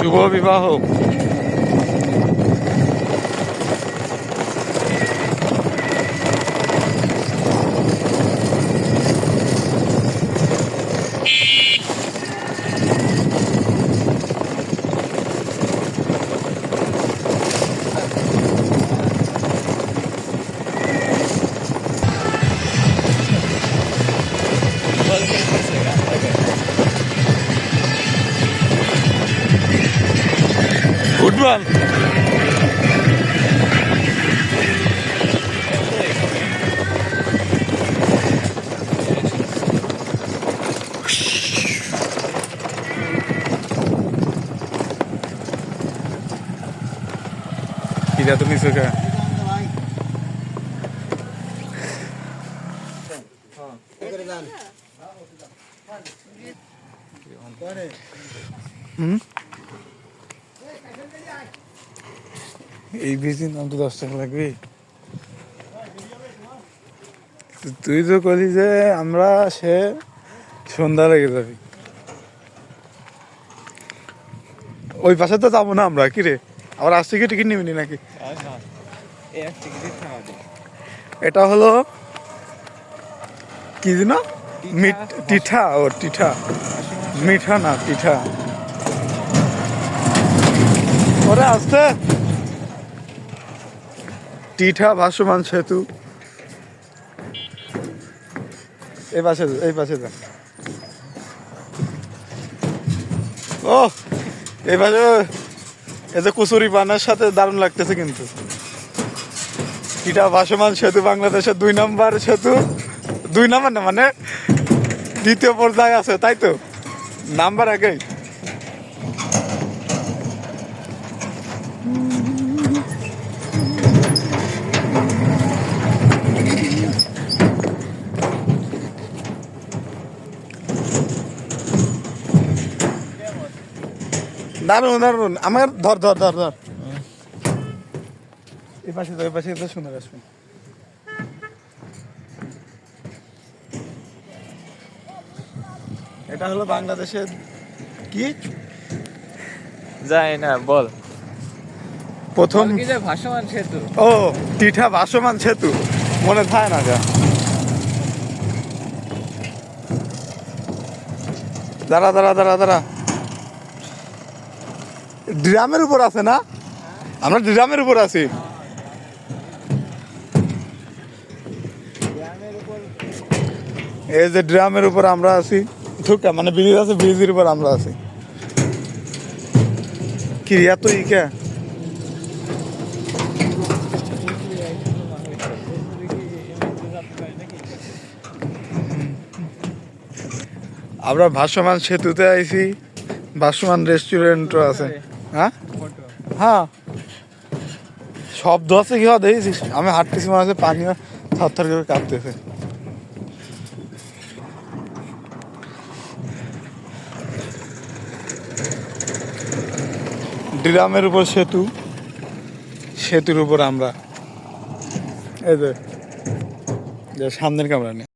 Chegou a viva roupa. Tidak tuh suka. Hmm? এই বেশি নাম তো দশ টাকা লাগবে। তুই তো কলি যে আমরা সে সন্ধ্যা লেগে যাবি। ওই পাশে তো যাব না আমরা, কি রে? আবার আজ থেকে টিকিট নিবি নাকি? এটা হলো কি যেন? টিঠা, ও টিঠা। মিঠা না, টিঠা। ওরে আসতে। টিঠা ভাসমান সেতু। এই পাশে এই পাশে ও এই পাশে এই যে কুচুরি পানের সাথে দারুণ লাগতেছে কিন্তু। টিটা ভাসমান সেতু বাংলাদেশের দুই নম্বর সেতু। দুই নম্বর না মানে দ্বিতীয় পর্যায়ে আছে, তাই তো? নাম্বার আগেই। দারুণ দারুণ আমার ধর ধর ধর ধর। এই পাশে তো এই পাশে তো শুনে আসবে। এটা হলো বাংলাদেশের কি? যায় না বল। প্রথম ভাসমান সেতু? ও টিঠা ভাসমান সেতু। মনে থাকে না যা দাঁড়া দাঁড়া দাঁড়া দাঁড়া। ড্রামের উপর আছে না? আমরা ড্রামের উপর আছি। এই যে ড্রামের উপর আমরা আছি থুকা মানে ব্রিজ আছে, ব্রিজের উপর আমরা আছি। কি এত ইকা আমরা ভাসমান সেতুতে আইছি, ভাসমান রেস্টুরেন্টও আছে। হ্যাঁ? হ্যাঁ। শব্দ আছে কি? হয়, দেখেছিস? আমি হাঁটতেছি, মনে হচ্ছে পানি থর থর করে কাঁপতেছে। ড্রামের উপর সেতু, সেতুর উপর আমরা। এই যে যে সামনের ক্যামেরা নিয়ে